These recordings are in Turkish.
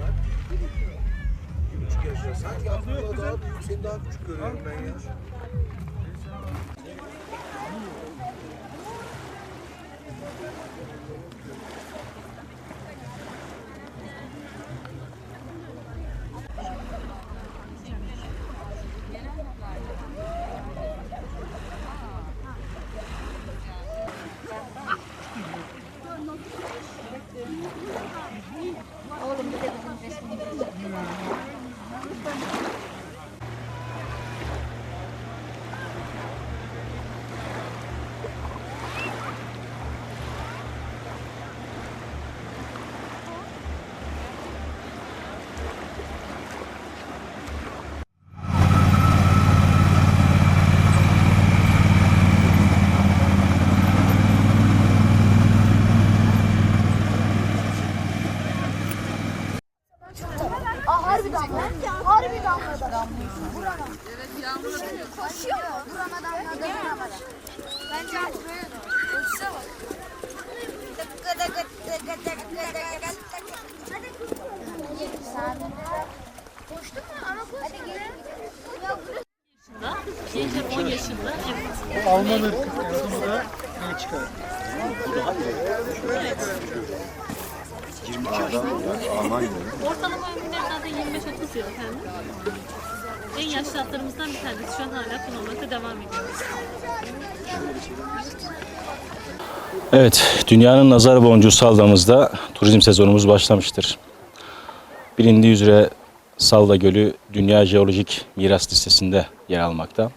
var. Bir buçuk yaşında. Sanki aklımda daha büyük, seni daha küçük görüyorum ben ya. Damladı. Burana. Evet yağmur Koşuyor mu? Burana damladı. Burana. Bence böyle. Ölçüse bak. Koştu mu? Ama koştu. Gel. Ya bu Gencim 10 yaşında. Evet. Alman ırkı kısmında ne çıkar? Ortalama ömrü herhalde 25-30 yıl efendim. En yaşlı atlarımızdan bir tanesi. Şu an hala kullanmakta devam ediyoruz. Evet, dünyanın nazar boncuğu saldamızda turizm sezonumuz başlamıştır. Bilindiği üzere Salda Gölü Dünya Jeolojik Miras Listesi'nde yer almakta.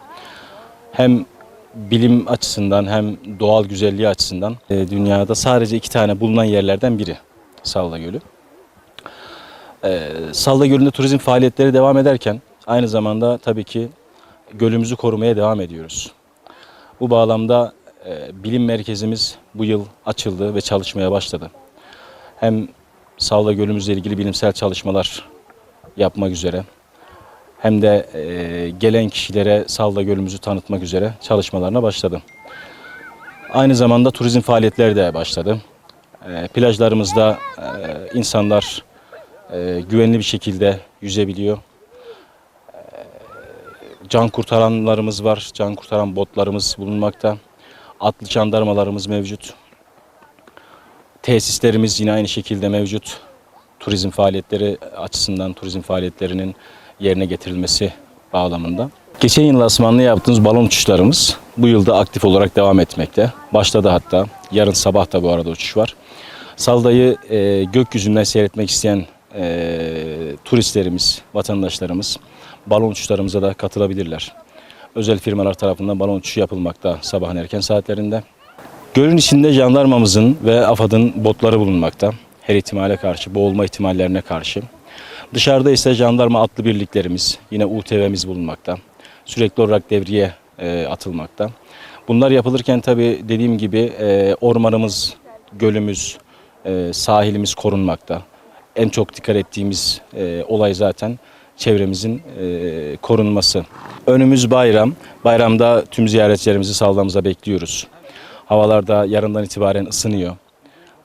Hem bilim açısından hem doğal güzelliği açısından e, dünyada sadece iki tane bulunan yerlerden biri Salda Gölü. E, Salda Gölü'nde turizm faaliyetleri devam ederken aynı zamanda tabii ki gölümüzü korumaya devam ediyoruz. Bu bağlamda e, bilim merkezimiz bu yıl açıldı ve çalışmaya başladı. Hem Savla Gölümüzle ilgili bilimsel çalışmalar yapmak üzere hem de e, gelen kişilere Savla Gölümüzü tanıtmak üzere çalışmalarına başladı. Aynı zamanda turizm faaliyetleri de başladı. E, plajlarımızda e, insanlar e, güvenli bir şekilde yüzebiliyor. E, can kurtaranlarımız var, can kurtaran botlarımız bulunmakta. Atlı jandarmalarımız mevcut. Tesislerimiz yine aynı şekilde mevcut. Turizm faaliyetleri açısından turizm faaliyetlerinin yerine getirilmesi bağlamında. Geçen yıl asmanlı yaptığımız balon uçuşlarımız bu yılda aktif olarak devam etmekte. Başladı hatta. Yarın sabah da bu arada uçuş var. Saldayı e, gökyüzünden seyretmek isteyen e, turistlerimiz, vatandaşlarımız balon uçuşlarımıza da katılabilirler. Özel firmalar tarafından balon uçuşu yapılmakta sabahın erken saatlerinde. Gölün içinde jandarmamızın ve AFAD'ın botları bulunmakta. Her ihtimale karşı, boğulma ihtimallerine karşı. Dışarıda ise jandarma atlı birliklerimiz, yine UTV'miz bulunmakta. Sürekli olarak devriye e, atılmakta. Bunlar yapılırken tabii dediğim gibi e, ormanımız, gölümüz, e, sahilimiz korunmakta. En çok dikkat ettiğimiz e, olay zaten çevremizin e, korunması. Önümüz bayram. Bayramda tüm ziyaretçilerimizi saldamıza bekliyoruz. Havalar da yarından itibaren ısınıyor.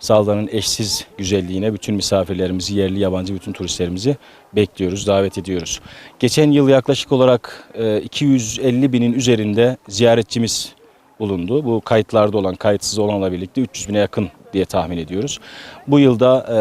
Saldanın eşsiz güzelliğine bütün misafirlerimizi, yerli yabancı bütün turistlerimizi bekliyoruz, davet ediyoruz. Geçen yıl yaklaşık olarak e, 250 binin üzerinde ziyaretçimiz bulundu. Bu kayıtlarda olan, kayıtsız olanla birlikte 300 bine yakın diye tahmin ediyoruz. Bu yılda e,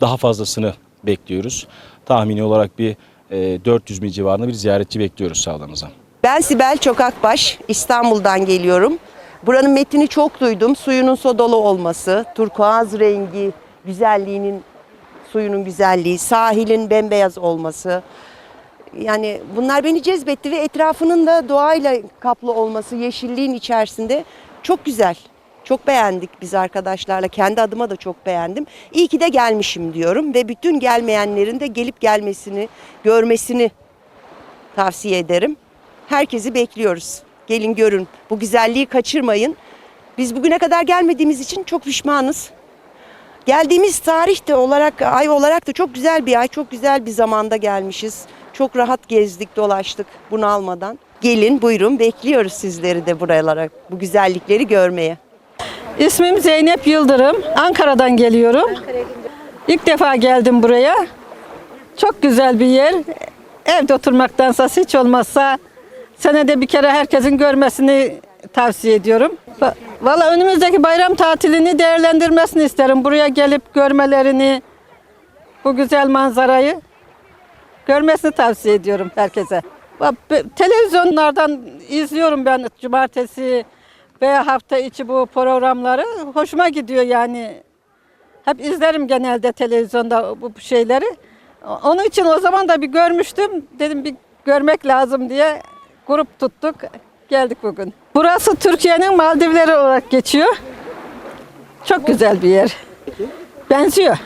daha fazlasını bekliyoruz. Tahmini olarak bir e, 400 bin civarında bir ziyaretçi bekliyoruz sağlamıza. Ben Sibel Çokakbaş, İstanbul'dan geliyorum. Buranın metini çok duydum. Suyunun sodalı olması, turkuaz rengi, güzelliğinin, suyunun güzelliği, sahilin bembeyaz olması. Yani bunlar beni cezbetti ve etrafının da doğayla kaplı olması, yeşilliğin içerisinde çok güzel. Çok beğendik biz arkadaşlarla. Kendi adıma da çok beğendim. İyi ki de gelmişim diyorum ve bütün gelmeyenlerin de gelip gelmesini, görmesini tavsiye ederim. Herkesi bekliyoruz. Gelin görün. Bu güzelliği kaçırmayın. Biz bugüne kadar gelmediğimiz için çok pişmanız. Geldiğimiz tarih de olarak, ay olarak da çok güzel bir ay, çok güzel bir zamanda gelmişiz. Çok rahat gezdik, dolaştık bunu almadan. Gelin buyurun bekliyoruz sizleri de buralara, bu güzellikleri görmeye. İsmim Zeynep Yıldırım. Ankara'dan geliyorum. İlk defa geldim buraya. Çok güzel bir yer. Evde oturmaktansa hiç olmazsa senede bir kere herkesin görmesini tavsiye ediyorum. Va- Valla önümüzdeki bayram tatilini değerlendirmesini isterim. Buraya gelip görmelerini, bu güzel manzarayı görmesini tavsiye ediyorum herkese. Televizyonlardan izliyorum ben cumartesi veya hafta içi bu programları. Hoşuma gidiyor yani. Hep izlerim genelde televizyonda bu şeyleri. Onun için o zaman da bir görmüştüm. Dedim bir görmek lazım diye grup tuttuk. Geldik bugün. Burası Türkiye'nin Maldivleri olarak geçiyor. Çok güzel bir yer. Benziyor.